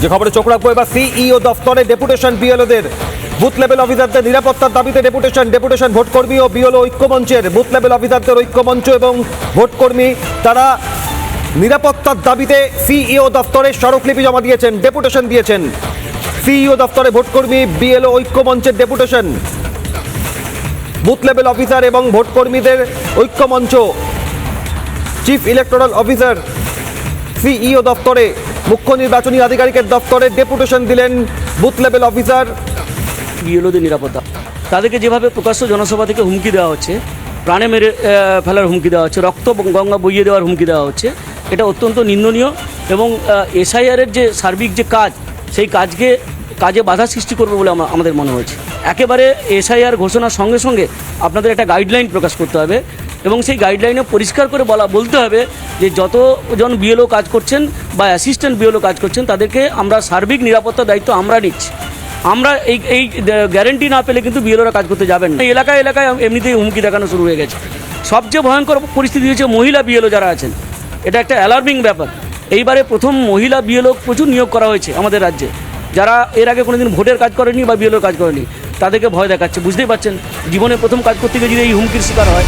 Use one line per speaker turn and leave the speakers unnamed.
যে খবরে চোখ রাখব এবার সিইও দফতরে ডেপুটেশন বিএলওদের। বুথ লেভেল অফিসারদের নিরাপত্তার দাবিতে ডেপুটেশন ডেপুটেশন ভোটকর্মী ও বিএলও ঐক্যমঞ্চের বুথ লেভেল অফিসারদের ঐক্যমঞ্চ এবং ভোটকর্মী, তারা নিরাপত্তার দাবিতে সিইও দফতরে স্মারকলিপি জমা দিয়েছেন, ডেপুটেশন দিয়েছেন। সিইও দফতরে ভোটকর্মী, বিএলও ঐক্যমঞ্চের ডেপুটেশন। বুথ লেভেল অফিসার এবং ভোটকর্মীদের ঐক্যমঞ্চ। চিফ ইলেকটোরাল অফিসার, সিইও দপ্তরে মুখ্য নির্বাচনী আধিকারিকের দপ্তরে ডেপুটেশন দিলেন বুথ লেভেল অফিসার।
বিএলওদের নিরাপত্তা। তাদেরকে যেভাবে প্রকাশ্য জনসভা থেকে হুমকি দেওয়া হচ্ছে, প্রাণে মেরে ফেলার হুমকি দেওয়া হচ্ছে, রক্ত গঙ্গা বইয়ে দেওয়ার হুমকি দেওয়া হচ্ছে, এটা অত্যন্ত নিন্দনীয় এবং এসআইআরের যে সার্বিক যে কাজ, সেই কাজকে, কাজে বাধা সৃষ্টি করবে বলে আমা- আমাদের মনে হয়েছে। একেবারে এসআইআর ঘোষণার সঙ্গে সঙ্গে আপনাদের একটা গাইডলাইন প্রকাশ করতে হবে এবং সেই গাইডলাইনে পরিষ্কার করে বলা, বলতে হবে যে যতজন বিএলও কাজ করছেন বা অ্যাসিস্ট্যান্ট বিএলও কাজ করছেন, তাদেরকে আমরা সার্বিক নিরাপত্তার দায়িত্ব আমরা নিচ্ছি। আমরা এই এই গ্যারেন্টি না পেলে কিন্তু বিএলওরা কাজ করতে যাবেন না। এলাকায় এলাকায় এমনিতেই হুমকি দেখানো শুরু হয়ে গেছে। সবচেয়ে ভয়ঙ্কর পরিস্থিতি হয়েছে মহিলা বিএলও যারা আছেন। এটা একটা অ্যালার্মিং ব্যাপার। এইবারে প্রথম মহিলা বিএলও প্রচুর নিয়োগ করা হয়েছে আমাদের রাজ্যে। যারা এর আগে কোনোদিন ভোটের কাজ করেনি বা বিএলও কাজ করেনি, তাদেরকে ভয় দেখাচ্ছে। বুঝতেই পারছেন, জীবনে প্রথম কাজ করতে গিয়ে যদি এই হুমকির শিকার হয়।